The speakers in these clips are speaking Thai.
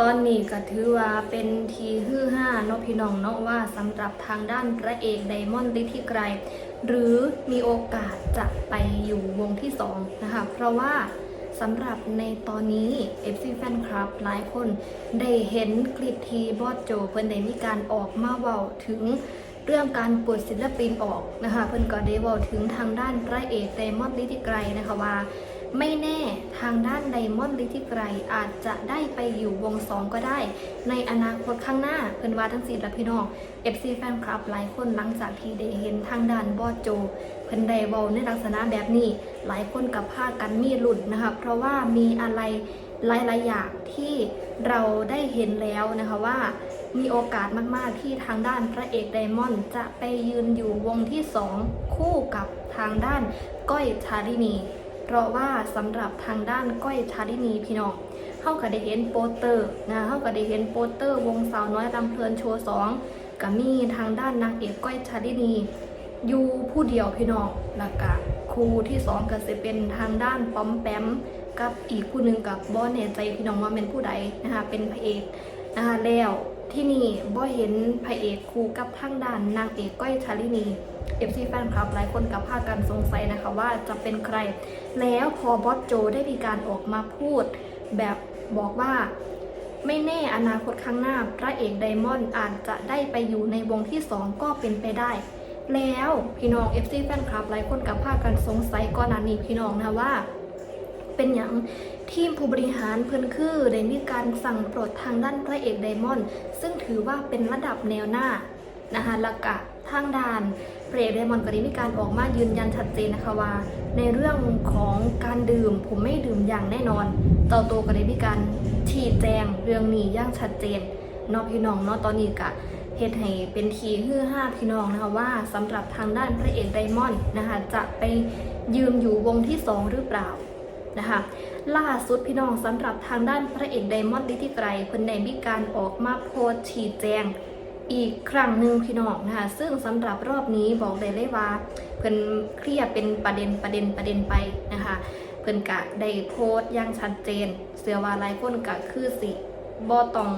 ตอนนี้ก็ถือว่าเป็นทีฮือห้าเนาะพี่น้องเนาะว่าสำหรับทางด้านพระเอกไดมอนด์ฤทธิไกรหรือมีโอกาสจะไปอยู่วงที่2นะคะ เพราะว่าสำหรับในตอนนี้ FC Fan Club หลายคนได้เห็นคลิปทีบอสโจเพิ่นได้มีการออกมาเว้าถึงเรื่องการปลดศิลปินออกนะคะ เพิ่นก็ได้เว้าถึงทางด้านพระเอกไดมอนด์ฤทธิไกรนะคะว่า ไม่แน่ทางด้านไดมอนด์ลิทิไกรอาจจะได้ไปอยู่วงสองก็ได้ ในอนาคตข้างหน้าเพิ่อนว่าทั้งสี่และพี่น้อง FC แฟนคลับหลายคนหลังจากที่ได้เห็นทางด้านบอสโจเพิ่นได้เว้าในลักษณะแบบนี้ หลายคนกับพากันมีหลุดนะคะเพราะว่ามีอะไรหลายๆอย่างที่เราได้เห็นแล้วนะคะว่ามีโอกาสมาก ๆ ที่ทางด้านพระเอกไดมอนด์จะไปยืนอยู่วงที่ 2 คู่กับทางด้านก้อยชาลินี เพราะว่าสำหรับทางด้านก้อยชาลินีพี่น้องเข้าก็ได้เห็นโปสเตอร์นะเข้าก็ได้เห็นโปสเตอร์ วงสาวน้อยรำเพลินโชว์สองก็มีทางด้านนางเอกก้อยชาลินีอยู่ผู้เดียวพี่น้องแล้วก็ครูที่สองก็จะเป็นทางด้านป้อมแปมกับอีกผู้หนึ่งกับบอแน่ใจพี่น้องว่าเป็นผู้ใดนะคะเป็นพระเอกนะคะแล้วที่นี่บอเห็นพระเอกครูกับทางด้านนางเอกก้อยชาลินี เอฟซีแฟนคลับหลายคนกับพาคกันสงสัยนะคะว่าจะเป็นใคร แล้วพอบอสโจได้มีการออกมาพูด แบบบอกว่าไม่แน่อนาคตข้างหน้า พระเอกไดมอนด์อาจจะได้ไปอยู่ในวงที่ 2 ก็เป็นไปได้ แล้วพี่น้อง FC แฟนคลับหลายคนกับพาคกันสงสัยก่อนหน้านี้พี่น้องนะว่า เป็นอย่างทีมผู้บริหารเพิ่นคือได้มีการสั่งปลดทางด้านพระเอกไดมอนด์ซึ่งถือว่าเป็นระดับแนวหน้านะคะละกะทางด้าน พระเอกไดมอนด์ก็ได้มีการออกมายืนยันชัดเจนนะคะว่า ในเรื่องของการดื่ม ผมไม่ดื่มอย่างแน่นอนต่าโตก็ได้มีการชี้แจงเรื่องนี้อย่างชัดเจนนอกพี่น้องเนาะตอนนี้กะเฮ็ดให้เป็นทีฮือห้าพี่น้องนะคะว่าสำหรับทางด้านพระเอกไดมอนด์นะคะจะไปยืนอยู่วงที่สองหรือเปล่านะคะล่าสุดพี่น้องสำหรับทางด้านพระเอกไดมอนด์ลิทิไกรเพิ่นได้มีการออกมาโพสต์ชี้แจง อีกครั้งหนึ่งพี่น้องนะคะซึ่งสำหรับรอบนี้บอกได้เลยว่า เพิ่นเคลียร์เป็นประเด็นประเด็นประเด็นไปนะคะเพิ่นกะได้โพสต์อย่างชัดเจน เสือว่าหลายคนกะคือสิบ่ต้อง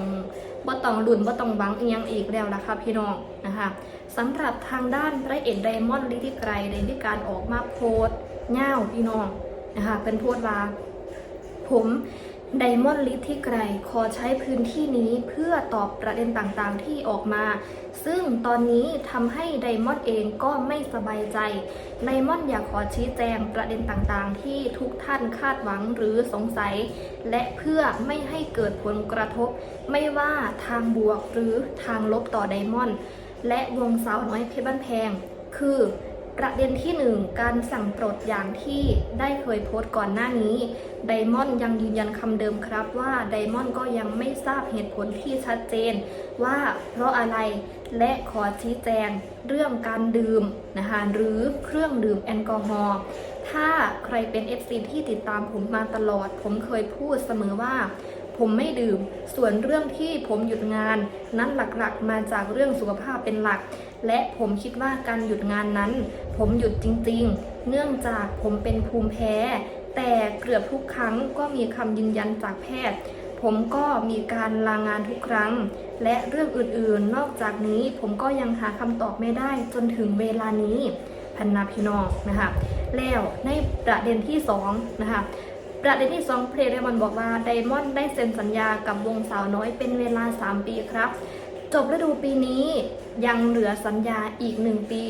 บ่ต้องลุ้นบ่ต้องหวังอีหยังอีกแล้วล่ะค่ะพี่น้องนะคะสำหรับทางด้านพระเอกไดมอนด์ลิทิไกรได้มีการออกมาโพสต์ย่าพี่น้องนะคะเป็นโพสต์ว่าผม ไดมอนด์ลิทที่ไกรขอใช้พื้นที่นี้เพื่อตอบประเด็นต่างๆที่ออกมา ซึ่งตอนนี้ทำให้ไดมอนด์เองก็ไม่สบายใจ ไดมอนด์อยากขอชี้แจงประเด็นต่างๆ ที่ทุกท่านคาดหวังหรือสงสัย และเพื่อไม่ให้เกิดผลกระทบ ไม่ว่าทางบวกหรือทางลบต่อไดมอนด์และวงสาวน้อยเพชรบ้านแพง คือ ประเด็นที่ 1 การสั่งปลดอย่างที่ได้เคยโพสต์ก่อนหน้านี้ไดมอนด์ยังยืนยันคำเดิมครับว่าไดมอนด์ก็ยังไม่ทราบเหตุผลที่ชัดเจน ว่าเพราะอะไรและขอชี้แจงเรื่องการดื่มนะคะหรือเครื่องดื่มแอลกอฮอล์ถ้าใครเป็น FC ที่ติดตามผมมาตลอด ผมเคยพูดเสมอว่า ผมไม่ดื่ม ส่วนเรื่องที่ผมหยุดงาน นั้นหลักๆ มาจากเรื่องสุขภาพเป็นหลัก และผมคิดว่าการหยุดงานนั้น ผมหยุดจริงๆ เนื่องจากผมเป็นภูมิแพ้ แต่เกือบทุกครั้งก็มีคำยืนยันจากแพทย์ ผมก็มีการลางานทุกครั้ง และเรื่องอื่นๆ นอกจากนี้ผมก็ยังหาคำตอบไม่ได้จนถึงเวลานี้พันนาพี่น้องนะคะแล้วในประเด็นที่สองนะคะ ประเด็นที่ 2 เพลย์ไดมอนบอกว่าไดมอนด์ได้เซ็นสัญญากับวงสาวน้อยเป็นเวลา 3 ปีครับ จบฤดูปีนี้ยังเหลือสัญญาอีก 1 ปี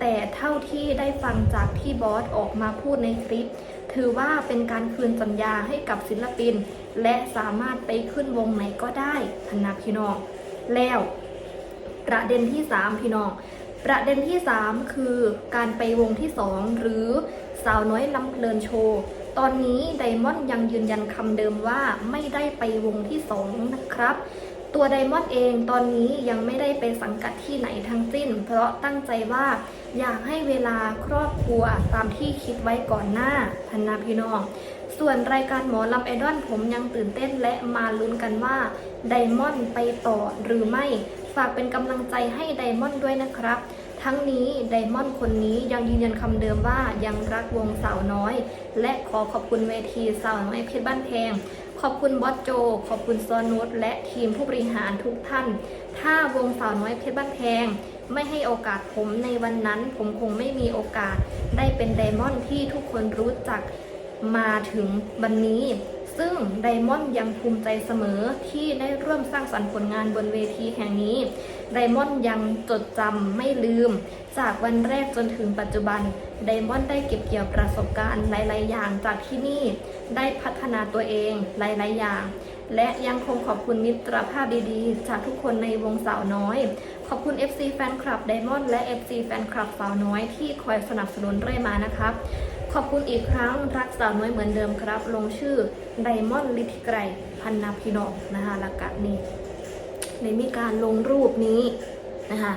แต่เท่าที่ได้ฟังจากที่บอสออกมาพูดในคลิป ถือว่าเป็นการคืนสัญญาให้กับศิลปิน และสามารถไปขึ้นวงไหนก็ได้พนนาพี่น้อง แล้ว ประเด็นที่ 3 พี่น้องประเด็นที่ 3 คือการไปวงที่ 2 หรือสาวน้อยลำเพลินโชว์ ตอนนี้ไดมอนด์ยังยืนยันคำเดิมว่าไม่ได้ไปวงที่ 2 นะครับ ตัวไดมอนด์เองตอนนี้ยังไม่ได้ไปสังกัดที่ไหนทั้งสิ้น เพราะตั้งใจว่าอยากให้เวลาครอบครัวตามที่คิดไว้ก่อนหน้าพันนาพี่น้อง ส่วนรายการหมอลำไอดอลผมยังตื่นเต้นและมาลุ้นกันว่าไดมอนด์ไปต่อหรือไม่ ฝากเป็นกำลังใจให้ไดมอนด์ด้วยนะครับ ทั้งนี้ไดมอนด์คนนี้ยังยืนยันคำเดิมว่ายังรักวงสาวน้อย และขอขอบคุณเวทีสาวน้อยเพชรบ้านแพงขอบคุณบอสโจ ขอบคุณซอนุชและทีมผู้บริหารทุกท่าน ถ้าวงสาวน้อยเพชรบ้านแพงไม่ให้โอกาสผมในวันนั้น ผมคงไม่มีโอกาสได้เป็นไดมอนด์ที่ทุกคนรู้จักมาถึงวันนี้ ซึ่งไดมอนด์ยังภูมิใจเสมอที่ได้ร่วมสร้างสรรค์ผลงานบนเวทีแห่งนี้ ไดมอนด์ยังจดจำไม่ลืม จากวันแรกจนถึงปัจจุบัน ไดมอนด์ได้เก็บเกี่ยวประสบการณ์หลาย ๆ อย่างจากที่นี่ ได้พัฒนาตัวเองหลาย ๆ อย่าง และยังคงขอบคุณมิตรภาพดีๆ จากทุกคนในวงสาวน้อย ขอบคุณ FC แฟนคลับไดมอนด์และ FC แฟนคลับสาวน้อยที่คอยสนับสนุนเรื่อยมานะครับ ขอบคุณอีกครั้งรักสาวน้อยเหมือนเดิมครับ ลงชื่อไดมอนด์ลิธิไกรพันนาพินองนะคะละกะนี่ในมีการลงรูปนี้นะคะ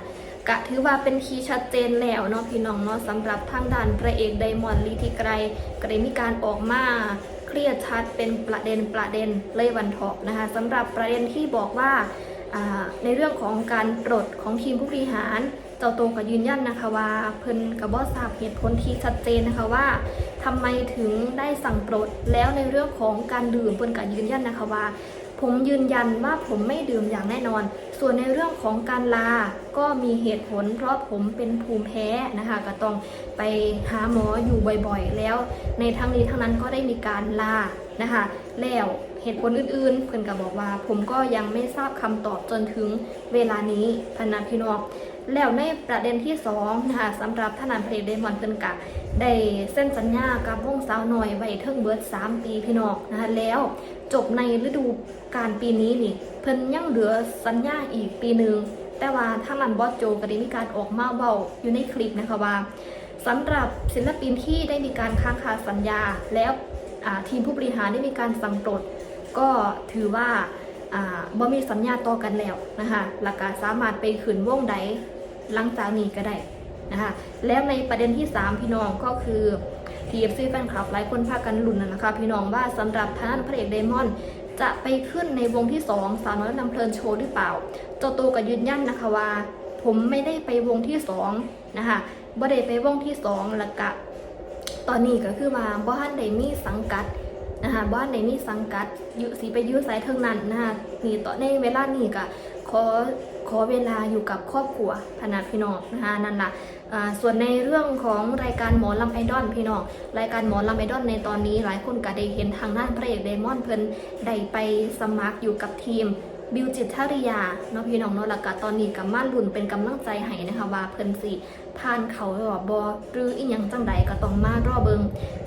กะถือว่าเป็นคีย์ชัดเจนแล้วเนาะพี่น้องเนาะสำหรับทางด้านพระเอกไดมอนด์ลิธิไกรก็ได้มีการออกมาเคลียร์ชัดเป็นประเด็นประเด็นเลยวันเถาะนะคะสำหรับประเด็นที่บอกว่าอ่าในเรื่องของการปลดของทีมผู้บริหารเจ้าตัวก็ยืนยันนะคะว่าเพิ่นกับบอทราบเหตุผลที่ชัดเจนนะคะว่าทำไมถึงได้สั่งปลดแล้วในเรื่องของการดื่มเพิ่นก็ยืนยันนะคะว่า ผมยืนยันว่าผมไม่ดื่มอย่างแน่นอน ส่วนในเรื่องของการลา ก็มีเหตุผล เพราะผมเป็นภูมิแพ้นะคะก็ต้องไปหาหมออยู่บ่อยๆ แล้ว ในทั้งนี้ทั้งนั้นก็ได้มีการลานะคะแล้วเหตุผลอื่นๆ เพิ่นก็บอกว่า ผมก็ยังไม่ทราบคำตอบจนถึงเวลานี้พนันพี่น้อง แล้วในประเด็นที่สองนะคะสำหรับทนายเพลงเดมอนเพิ่นกะได้เส้นสัญญากับวงสาวหน่อยไว้เทิงเบิร์ด3 ปีพี่น้องนะคะแล้วจบในฤดูกาลปีนี้นี่ เพิ่นยังเหลือสัญญาอีกปีหนึ่งแต่ว่าท่านันบอสโจก็ได้มีการออกมาเว้าอยู่ในคลิปนะคะว่าสำหรับศิลปินที่ได้มีการค้างคาสัญญา แล้วทีมผู้บริหารได้มีการสั่งปลดก็ถือว่าบ่มีสัญญาต่อกันแล้วนะคะแล้วก็สามารถไปขืนวงใด หลังจากนี้ก็ได้นะคะแล้วในประเด็นที่ 3 พี่น้องก็คือ TFC แฟนคลับหลายคนพากันลุ้นนะนะคะ พี่น้องว่าสำหรับทางด้านพระเอกเดมอนจะไปขึ้นในวงที่ 2 สาวน้อยนำเพลินโชว์หรือเปล่าเจ้าตัวก็ยืนยันนะคะว่า ผมไม่ได้ไปวงที่2นะคะบ่ได้ไปวงที่2แล้วก็ตอนนี้ก็คือว่าบ้านไดมีสังกัดนะคะบ้านในมีสังกัดยู่สีไปยื้อสายเทิงนั้นนะคะนี่ต่อในเวลานี้ก็ อขอเวลาอยู่กับครอบครัวพนาพี่น้องนะคะนั่นละอ่าส่วนในเรื่องของรายการหมอลำไอดอลพี่น้องรายการหมอลำไอดอลในตอนนี้ หลายคนก็ได้เห็นทางด้านพระเอกเดมอนเพิ่นได้ไปสมัครอยู่กับทีม บิวจิตทริยาเนาะพี่น้องเนาะแล้วก็ตอนนี้กับม่าลุ่นเป็นกำลังใจให้นะคะว่าเพิ่นสิผ่านเขาหรอบอหรืออีหยังจังใดก็ต้องมารอเบิง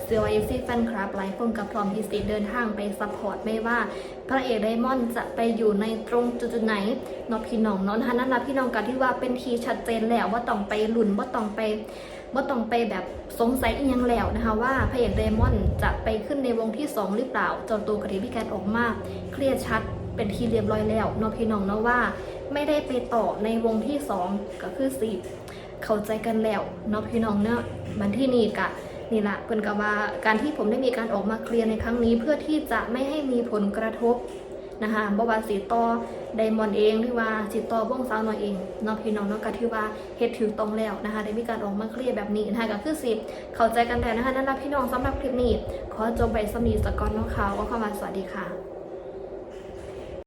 เซลไอซีแฟนคลับหลายคนกับพร้อมที่สิเดินทางไปซัพพอร์ตไม่ว่าพระเอกไดมอนด์จะไปอยู่ในตรงจุดไหนเนอพี่น้องเนาะนะคะนั่นละพี่น้องกันที่ว่าเป็นทีชัดเจนแล้วว่าต้องไปหลุนว่าต้องไปว่าต้องไปแบบสงสัยอีกยังแล้วนะคะว่าพระเอกไดมอนด์จะไปขึ้นในวงที่ 2 หรือเปล่าจ้าตัวกระดิ่พิการออกมาเคลียร์ชัด เป็นที่เรียบร้อยแล้วเนาะพี่น้องเนาะว่า ไม่ได้ไปต่อในวงที่2ก็คือสิเข้าใจกันแล้วเนาะพี่น้องเนาะมันที่นี่กะนี่แหละเพิ่นก็ว่าการที่ผมได้มีการออกมาเคลียร์ในครั้งนี้ เพื่อที่จะไม่ให้มีผลกระทบนะคะบ่ว่าสีต่อไดมอนเองหรือว่าสีต่อวงสาวน้อยเองเนาะพี่น้องเนาะก็ถือว่าเฮ็ดถูกต้องแล้วนะคะ ได้มีการออกมาเคลียร์แบบนี้นะคะก็คือสิเข้าใจกันแล้วนะคะนั่นละพี่น้องสำหรับคลิปนี้ ขอจบไปสมีสกอนเนาะค่ะว่าคำว่าสวัสดีค่ะ